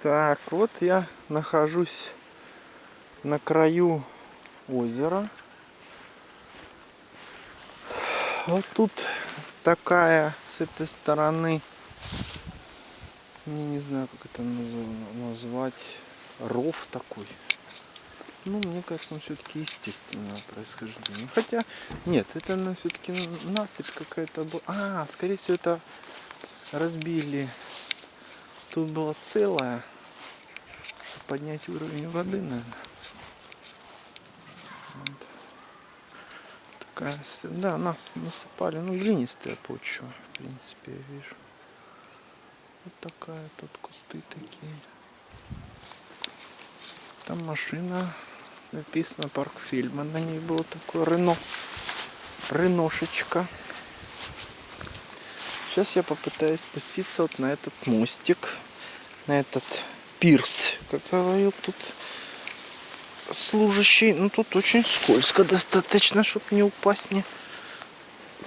Так, вот я нахожусь на краю озера. Вот тут такая с этой стороны, я не знаю, как это назвать, ров такой. Ну, мне кажется, он все-таки естественного происхождения. Хотя, нет, это все-таки насыпь какая-то была. А, скорее всего, это разбили. Тут была целая, чтобы поднять уровень воды, наверное. Вот. Такая, да, нас насыпали, ну, глинистая почва, в принципе, я вижу. Вот такая тут кусты такие. Там машина, написано парк фильма, на ней было такое Рено. Реношечка. Сейчас я попытаюсь спуститься вот на этот мостик, на этот пирс, как говорил тут служащий. Ну тут очень скользко достаточно, чтобы не упасть, не,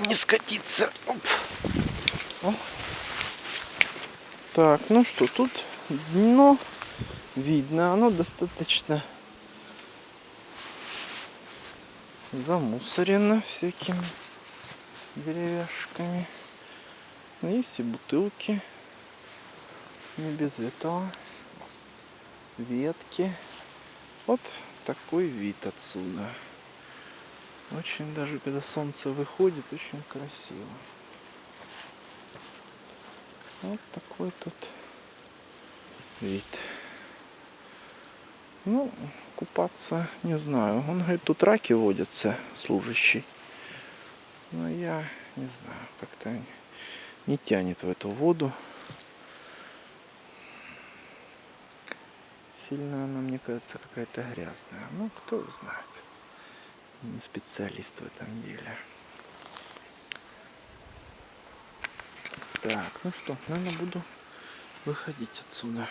не скатиться. Оп. О. Так, ну что, тут дно видно, оно достаточно замусорено всякими деревяшками. Есть и бутылки. Не без этого. Ветки. Вот такой вид отсюда. Очень даже когда солнце выходит, очень красиво. Вот такой тут вид. Ну, купаться не знаю. Он говорит, тут раки водятся, служащий. Но я не знаю, как-то не тянет в эту воду. Сильно она, мне кажется, какая-то грязная. Ну, кто знает. Не специалист в этом деле. Так, ну что, наверное, буду выходить отсюда.